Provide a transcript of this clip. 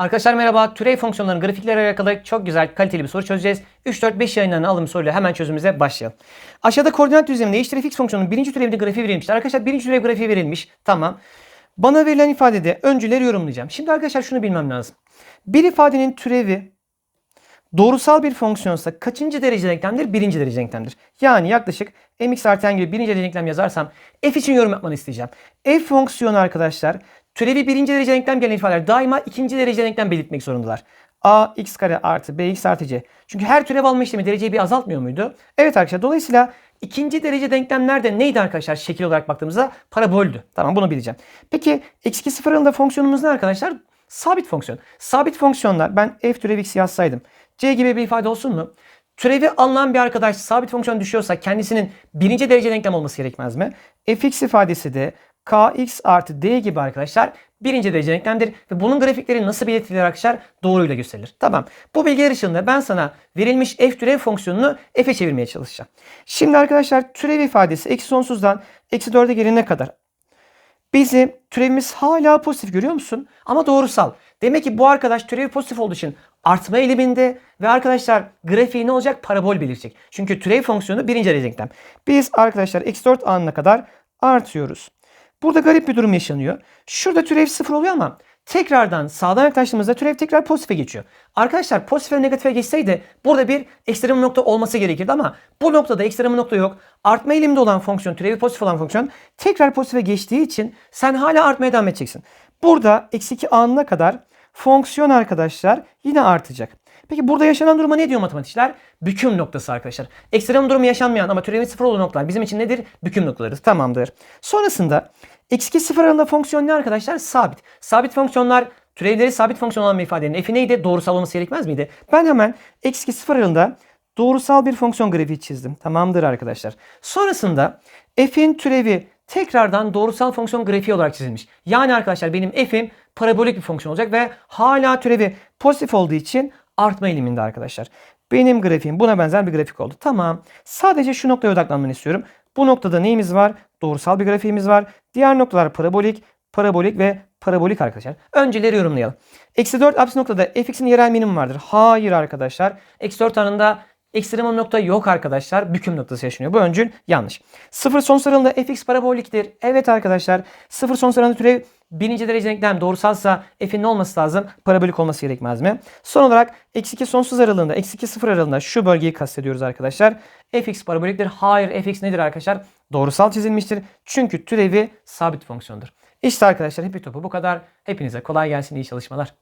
Arkadaşlar merhaba. Türev fonksiyonlarının grafikleriyle alakalı çok güzel, kaliteli bir soru çözeceğiz. 3-4-5 yayınlarına alım soruyla hemen çözümümüze başlayalım. Aşağıda koordinat düzleminde eşittir fx fonksiyonunun birinci türevinin grafiği verilmiştir. Arkadaşlar birinci türev grafiği verilmiş. Tamam. Bana verilen ifadede öncüleri yorumlayacağım. Şimdi arkadaşlar şunu bilmem lazım. Bir ifadenin türevi doğrusal bir fonksiyonsa kaçıncı derece denklemdir? Birinci derece denklemdir. Yani yaklaşık mx artı n gibi birinci derece denklem yazarsam f için yorum yapmanı isteyeceğim. f fonksiyonu arkadaşlar türevi birinci derece denklem gelen ifadeler daima ikinci derece denklem belirtmek zorundalar. a x kare artı bx artı c. Çünkü her türev alma işlemi dereceyi bir azaltmıyor muydu? Evet arkadaşlar dolayısıyla ikinci derece denklemler de neydi arkadaşlar şekil olarak baktığımızda? Paraboldü. Tamam bunu bileceğim. Peki x2 sıfır aralığında fonksiyonumuz ne arkadaşlar? Sabit fonksiyon. Sabit fonksiyonlar ben f türev x yazsaydım. C gibi bir ifade olsun mu? Türevi alınan bir arkadaş sabit fonksiyon düşüyorsa kendisinin birinci derece denklem olması gerekmez mi? fx ifadesi de kx artı d gibi arkadaşlar birinci derece denklemdir. Ve bunun grafikleri nasıl belirtilir arkadaşlar? Doğruyla gösterilir. Tamam. Bu bilgiler ışığında ben sana verilmiş f türev fonksiyonunu f'e çevirmeye çalışacağım. Şimdi arkadaşlar türev ifadesi eksi sonsuzdan eksi 4'e gelene kadar Bizim türevimiz hala pozitif görüyor musun? Ama doğrusal. Demek ki bu arkadaş türevi pozitif olduğu için artma eğiliminde ve arkadaşlar grafiği ne olacak? Parabol belirtecek. Çünkü türev fonksiyonu birinci derece denklem. Biz arkadaşlar eksi 4 anına kadar artıyoruz. Burada garip bir durum yaşanıyor. Şurada türev sıfır oluyor ama tekrardan sağdan yaklaştığımızda türev tekrar pozitife geçiyor. Arkadaşlar pozitife negatife geçseydi burada bir ekstrem nokta olması gerekirdi ama bu noktada ekstrem nokta yok. Artma eğilimde olan fonksiyon, türevi pozitif olan fonksiyon tekrar pozitife geçtiği için sen hala artmaya devam edeceksin. Burada eksi 2 anına kadar fonksiyon arkadaşlar yine artacak. Peki burada yaşanan duruma ne diyor matematikçiler? Büküm noktası arkadaşlar. Ekstrem durumu yaşanmayan ama türevin sıfır olduğu noktalar bizim için nedir? Büküm noktaları. Tamamdır. Sonrasında x2 sıfır aralığında fonksiyon ne arkadaşlar? Sabit. Sabit fonksiyonlar türevleri sabit fonksiyon olan bir ifadenin f'i neydi? Doğrusal olması gerekmez miydi? Ben hemen x2 sıfır aralığında doğrusal bir fonksiyon grafiği çizdim. Tamamdır arkadaşlar. Sonrasında f'in türevi tekrardan doğrusal fonksiyon grafiği olarak çizilmiş. Yani arkadaşlar benim f'im parabolik bir fonksiyon olacak ve hala türevi pozitif olduğu için artma eğiliminde arkadaşlar. Benim grafiğim buna benzer bir grafik oldu. Tamam. Sadece şu noktaya odaklanmanı istiyorum. Bu noktada neyimiz var? Doğrusal bir grafiğimiz var. Diğer noktalar parabolik, parabolik ve parabolik arkadaşlar. Önceleri yorumlayalım. Eksi 4 apsis noktada fx'in yerel minimum vardır. Hayır arkadaşlar. Eksi 4 anında ekstremum nokta yok arkadaşlar. Büküm noktası yaşanıyor. Bu öncül yanlış. 0 son aralığında fx paraboliktir. Evet arkadaşlar. 0 son aralığında türev birinci derece denklem doğrusalsa f'in ne olması lazım? Parabolik olması gerekmez mi? Son olarak eksi 2 sonsuz aralığında, eksi 2 sıfır aralığında şu bölgeyi kastediyoruz arkadaşlar. fx paraboliktir. Hayır fx nedir arkadaşlar? Doğrusal çizilmiştir. Çünkü türevi sabit fonksiyondur. İşte arkadaşlar hepi topu bu kadar. Hepinize kolay gelsin, iyi çalışmalar.